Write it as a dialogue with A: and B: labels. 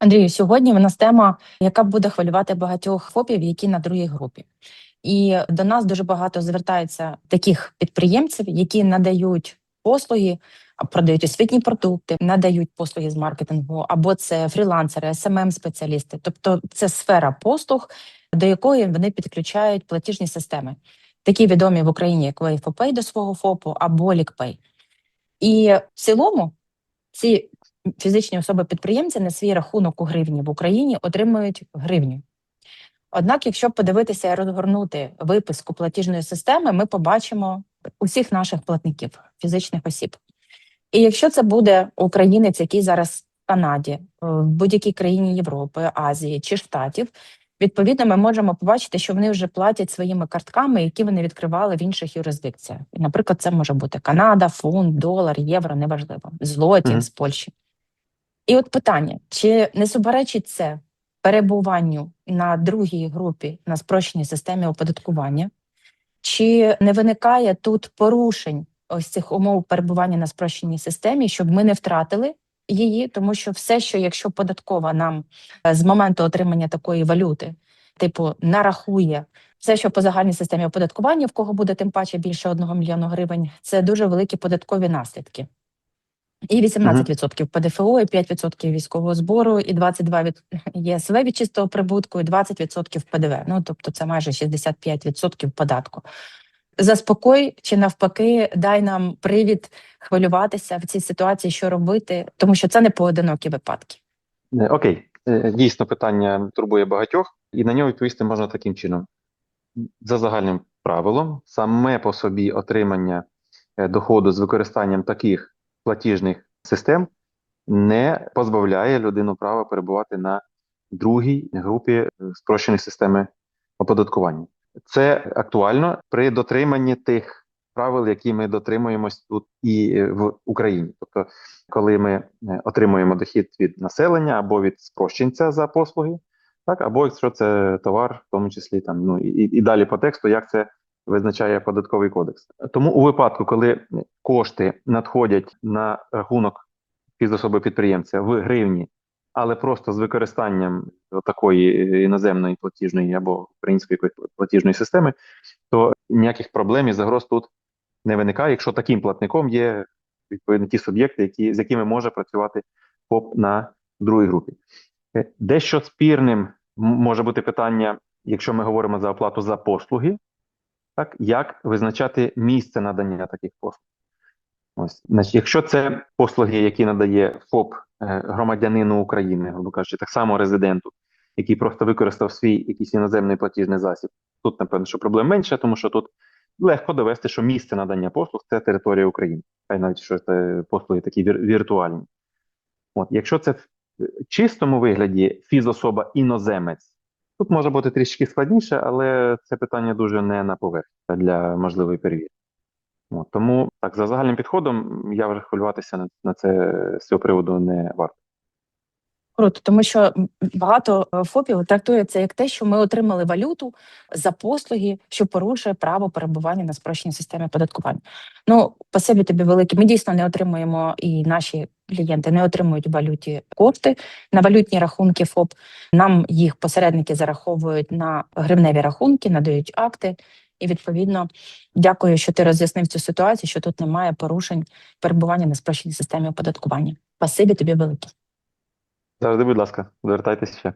A: Андрію, сьогодні в нас тема, яка буде хвилювати багатьох ФОПів, які на другій групі. І до нас дуже багато звертається таких підприємців, які надають послуги, продають освітні продукти, надають послуги з маркетингу, або це фрілансери, смм спеціалісти Тобто це сфера послуг, до якої вони підключають платіжні системи, такі відомі в Україні, як Wayfopay до свого ФОПу або LickPay. І в цілому ці фізичні особи-підприємці на свій рахунок у гривні в Україні отримують гривню. Однак, якщо подивитися і розгорнути виписку платіжної системи, ми побачимо усіх наших платників, фізичних осіб. І якщо це буде українець, який зараз в Канаді, в будь-якій країні Європи, Азії чи Штатів, відповідно, ми можемо побачити, що вони вже платять своїми картками, які вони відкривали в інших юрисдикціях. І, Наприклад, це може бути Канада, фунт, долар, євро, неважливо, злоті
B: Мгм.
A: з Польщі. І от питання: чи не суперечить це перебуванню на другій групі на спрощеній системі оподаткування? Чи не виникає тут порушень ось цих умов перебування на спрощеній системі, щоб ми не втратили її, тому що все, що якщо податкова нам е, з моменту отримання такої валюти, типу, нарахує все, що по загальній системі оподаткування, в кого буде тим паче більше одного мільйону гривень, це дуже великі податкові наслідки. І 18% ПДФО, і 5% військового збору, і 22% від ЄСВ від чистого прибутку, і 20% ПДВ. Ну тобто це майже 65% податку. Заспокой чи навпаки, дай нам привід хвилюватися в цій ситуації, що робити, тому що це не поодинокі випадки.
B: Е, Окей, Е, дійсно питання турбує багатьох, і на нього відповісти можна таким чином. За загальним правилом, саме по собі отримання е, доходу з використанням таких платіжних систем не позбавляє людину права перебувати на другій групі е, спрощеної системи оподаткування. Це актуально при дотриманні тих правил, які ми дотримуємось тут і е, в Україні. Тобто, коли ми е, отримуємо дохід від населення або від спрощенця за послуги, так або якщо це товар, в тому числі там ну і, і далі по тексту, як це визначає податковий кодекс. Тому у випадку, коли кошти надходять на рахунок фізособи підприємця в гривні, але просто з використанням такої іноземної платіжної або української платіжної системи, то ніяких проблем і загроз тут не виникає, якщо таким платником є відповідно ті суб'єкти, які з якими може працювати ФОП на другій групі. Е, Дещо спірним може бути питання, якщо ми говоримо за оплату за послуги, так як визначати місце надання таких послуг. Ось, значить, якщо це послуги, які надає ФОП е, громадянину України, грубо кажучи, так само резиденту, який просто використав свій якийсь іноземний платіжний засіб, тут, напевно, що проблем менше, тому що тут легко довести, що місце надання послуг це територія України, хай навіть що це послуги такі вір- віртуальні. От, якщо це в е, чистому вигляді фізособа іноземець, тут може бути трішки складніше, але це питання дуже не на поверхні для можливої перевірки. От, тому так, за загальним підходом я вже хвилюватися на, на це з цього приводу не варто.
A: Круто, тому що багато е, ФОПів трактує це як те, що ми отримали валюту за послуги, що порушує право перебування на спрощеній системі оподаткування. Ну, спасибі тобі велике. Ми дійсно не отримуємо, і наші клієнти не отримують в валюті кошти на валютні рахунки ФОП. Нам їх посередники зараховують на гривневі рахунки, надають акти. І відповідно дякую, що ти роз'яснив цю ситуацію, що тут немає порушень перебування на спрощеній системі оподаткування. Спасибі тобі велике.
B: Завжди, будь ласка, звертайтеся ще.